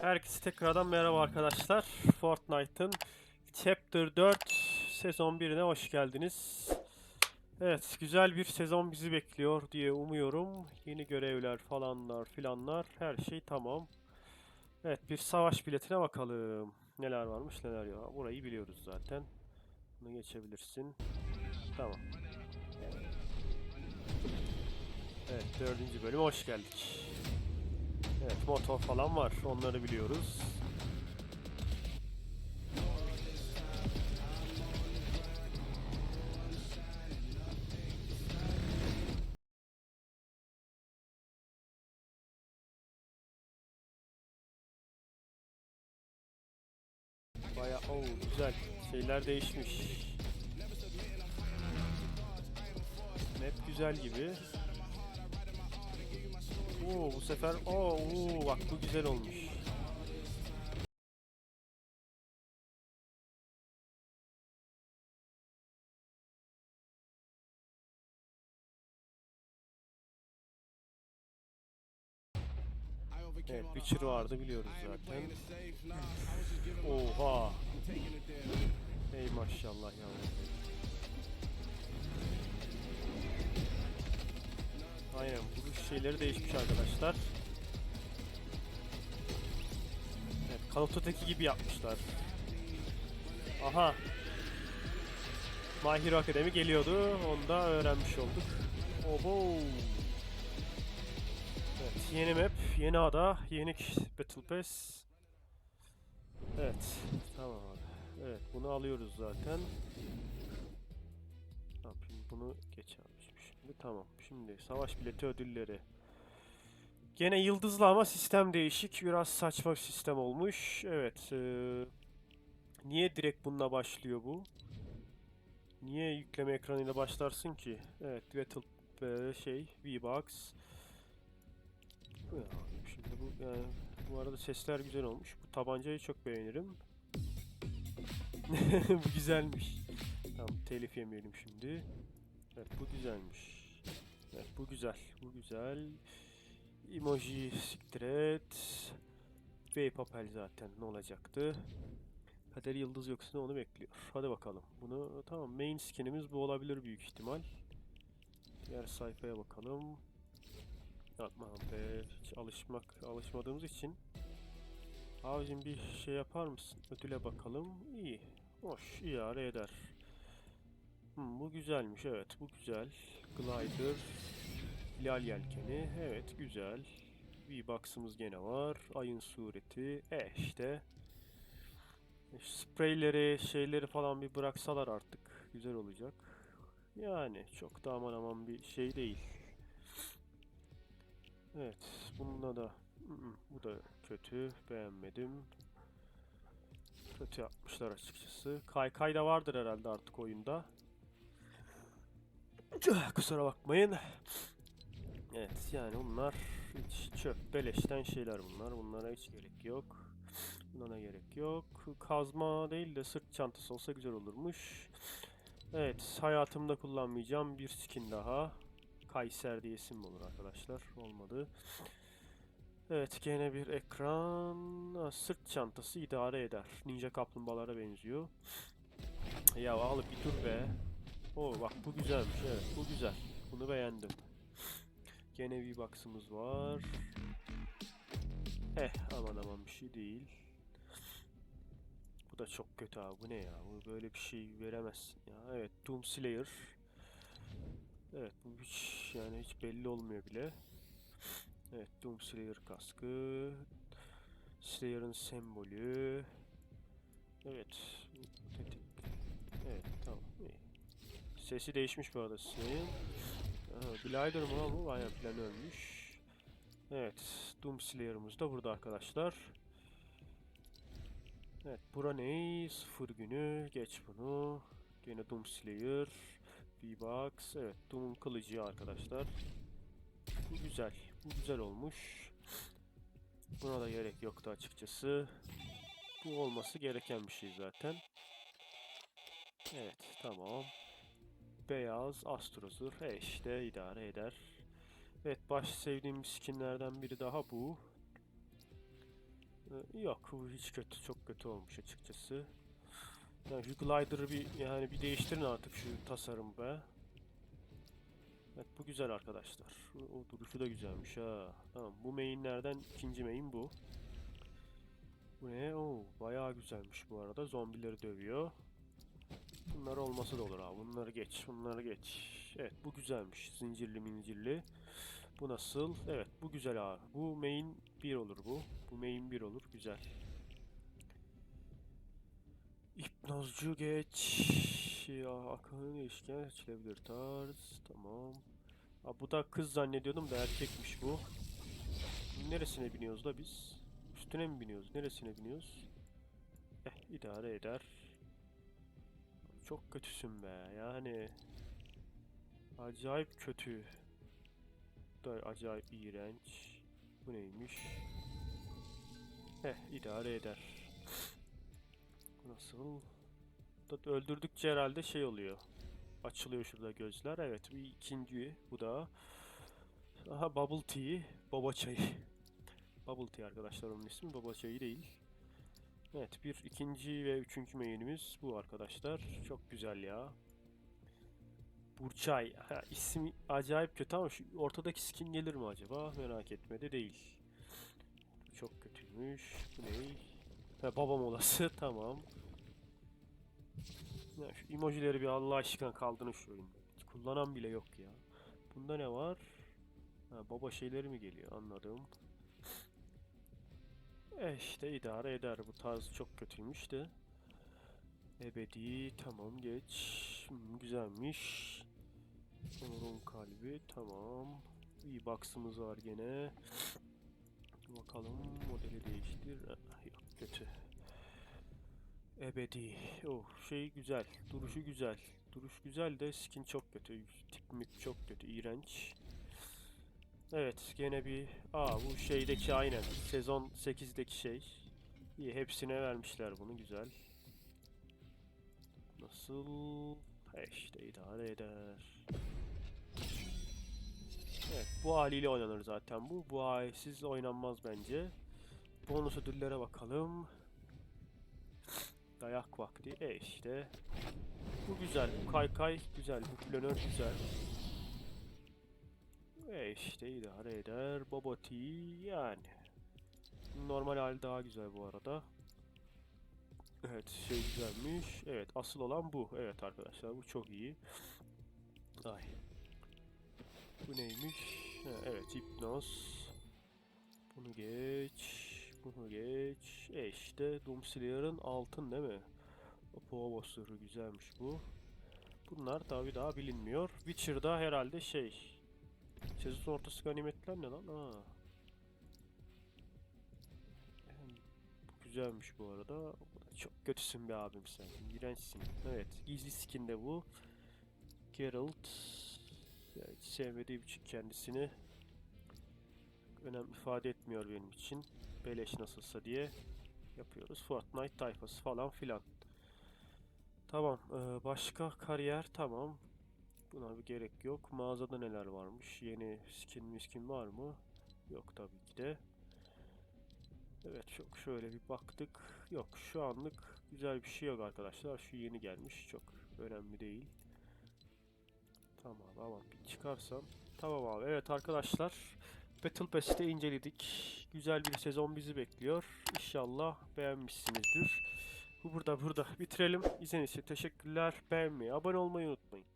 Herkese tekrardan merhaba arkadaşlar. Fortnite'ın Chapter 4 sezon 1'ine hoş geldiniz. Evet, güzel bir sezon bizi bekliyor diye umuyorum. Yeni görevler falanlar filanlar her şey tamam. Evet, bir savaş biletine bakalım. Neler varmış neler yok. Burayı biliyoruz zaten. Bunu geçebilirsin. Tamam. Evet, dördüncü bölüme hoş geldik. Evet, motor falan var. Onları biliyoruz. Baya o güzel. Şeyler değişmiş. Map güzel gibi. Oo bu sefer oo, oo bak bu güzel olmuş. Evet Witcher vardı biliyoruz zaten. Oha. Ey maşallah ya. Aynen bu şeyleri değişmiş arkadaşlar. Evet Call gibi yapmışlar. Aha. My Hero Academy geliyordu. Onu da öğrenmiş olduk. Oho. Evet, yeni map, yeni ada, yeni Battle Pass. Evet, tamam abi. Evet, bunu alıyoruz zaten. Ne yapayım? Bunu geç abi şimdi. Tamam. Şimdi savaş bileti ödülleri. Gene yıldızlı ama sistem değişik. Biraz saçma bir sistem olmuş. Evet. eee, niye direkt bununla başlıyor bu? Niye yükleme ekranıyla başlarsın ki? Evet, Battle eee, şey, V-Box. Şimdi bu yani bu arada sesler güzel olmuş. Bu tabancayı çok beğenirim. bu güzelmiş. Tamam telif yemeyelim şimdi. Evet bu güzelmiş. Evet bu güzel. Bu güzel. Emoji siktir et. Ve papel zaten ne olacaktı? Kader yıldız yoksa onu bekliyor. Hadi bakalım. Bunu tamam main skinimiz bu olabilir büyük ihtimal. Diğer sayfaya bakalım. Yapma be. Hiç alışmak alışmadığımız için. Abicim bir şey yapar mısın? Ödüle bakalım. İyi. Hoş. idare eder. Hmm, bu güzelmiş. Evet. Bu güzel. Glider. Hilal yelkeni. Evet. Güzel. Bir box'ımız gene var. Ayın sureti. E işte. E, Spreyleri, şeyleri falan bir bıraksalar artık güzel olacak. Yani çok da aman aman bir şey değil. Evet, bununla da Mm, bu da kötü, beğenmedim. Kötü yapmışlar açıkçası. Kaykay da vardır herhalde artık oyunda. Kusura bakmayın. Evet, yani bunlar hiç çöp, beleşten şeyler bunlar. Bunlara hiç gerek yok. Buna gerek yok. Kazma değil de sırt çantası olsa güzel olurmuş. Evet, hayatımda kullanmayacağım bir skin daha. Kayser diye isim olur arkadaşlar? Olmadı. Evet gene bir ekran. Ha, sırt çantası idare eder. Ninja kaplumbağalara benziyor. Ya alıp bir dur be. Oo bak bu güzelmiş evet bu güzel. Bunu beğendim. Gene bir box'ımız var. Eh aman aman bir şey değil. Bu da çok kötü abi bu ne ya? Bu böyle bir şey veremezsin ya. Evet Doom Slayer. Evet bu hiç yani hiç belli olmuyor bile. Evet Doom Slayer kaskı. Slayer'ın sembolü. Evet. Evet tamam. Sesi değişmiş bu arada. Aha, Glider mı lan bu? Aynen planı ölmüş. Evet. Doom Slayer'ımız da burada arkadaşlar. Evet. Bura ne? Sıfır günü. Geç bunu. Yine Doom Slayer. V-Box. Evet. Doom'un kılıcı arkadaşlar. Bu güzel. Bu güzel olmuş. Buna da gerek yoktu açıkçası. Bu olması gereken bir şey zaten. Evet, tamam. Beyaz Astrozur. E idare eder. Evet, baş sevdiğim skinlerden biri daha bu. Ee, Yok bu hiç kötü çok kötü olmuş açıkçası. Yani şu glider'ı bir yani bir değiştirin artık şu tasarım be. Evet bu güzel arkadaşlar. O duruşu da güzelmiş ha. Tamam bu mainlerden ikinci main bu. Bu ne? Oo bayağı güzelmiş bu arada. Zombileri dövüyor. Bunlar olması da olur abi. Bunları geç. Bunları geç. Evet bu güzelmiş. Zincirli mincirli. Bu nasıl? Evet bu güzel abi. Bu main 1 olur bu. Bu main 1 olur. Güzel. Hipnozcu geç. Ya akıllı değişken açılabilir tarz. Tamam. Ha, bu da kız zannediyordum da erkekmiş bu. Neresine biniyoruz da biz? Üstüne mi biniyoruz? Neresine biniyoruz? Eh idare eder. Çok kötüsün be yani. Acayip kötü. Bu da acayip iğrenç. Bu neymiş? Heh idare eder. Bu Nasıl? Da öldürdükçe herhalde şey oluyor. Açılıyor şurada gözler. Evet bir ikinci bu da. Aha bubble tea. Baba çayı. Bubble tea arkadaşlar onun ismi. Baba çayı değil. Evet bir ikinci ve üçüncü main'imiz bu arkadaşlar. Çok güzel ya. Burçay. Ha, ismi acayip kötü ama şu ortadaki skin gelir mi acaba? Merak etmedi değil. Bu çok kötüymüş. Bu ne? Ha, babam olası. tamam. Ya şu emojileri bir Allah aşkına kaldırın şu oyun. Hiç kullanan bile yok ya. Bunda ne var? Ha, baba şeyleri mi geliyor? Anladım. E idare eder. Bu tarz çok kötüymüş de. Ebedi tamam geç. Hmm, güzelmiş. Onur'un kalbi tamam. İyi box'ımız var gene. Bakalım modeli değiştir. Yok kötü. Ebedi. Oh şey güzel. Duruşu güzel. Duruş güzel de skin çok kötü. Tip mip çok kötü. iğrenç. Evet gene bir... Aa bu şeydeki aynen. Sezon 8'deki şey. İyi hepsine vermişler bunu güzel. Nasıl? İşte idare eder. Evet bu haliyle oynanır zaten bu. Bu halsiz oynanmaz bence. Bonus ödüllere bakalım. Dayak vakti. E işte. Bu güzel. Bu kaykay güzel. Bu planör güzel. E işte idare eder. Baba tea yani. Normal hali daha güzel bu arada. Evet şey güzelmiş. Evet asıl olan bu. Evet arkadaşlar bu çok iyi. Ay. Bu neymiş? Ha, evet hipnoz. Bunu geç. Bunu geç. E işte Doom Slayer'ın altın değil mi? Poğa Boss'ları güzelmiş bu. Bunlar tabi daha bilinmiyor. Witcher'da herhalde şey. Sezon ortası ganimetler ne lan? Bu güzelmiş bu arada. Çok kötüsün be abim sen. İğrençsin. Evet. Gizli skin de bu. Geralt. Ya hiç sevmediğim için kendisini. Önem ifade etmiyor benim için. Beleş nasılsa diye yapıyoruz. Fortnite tayfası falan filan. Tamam. eee, başka kariyer tamam. Buna bir gerek yok. Mağazada neler varmış? Yeni skin miskin var mı? Yok tabii ki de. Evet çok şöyle bir baktık. Yok şu anlık güzel bir şey yok arkadaşlar. Şu yeni gelmiş. Çok önemli değil. Tamam ama bir çıkarsam. Tamam abi. Evet arkadaşlar. Battle Pass'te inceledik. Güzel bir sezon bizi bekliyor. İnşallah beğenmişsinizdir. Bu burada burada bitirelim. İzlediğiniz için teşekkürler. Beğenmeyi, abone olmayı unutmayın.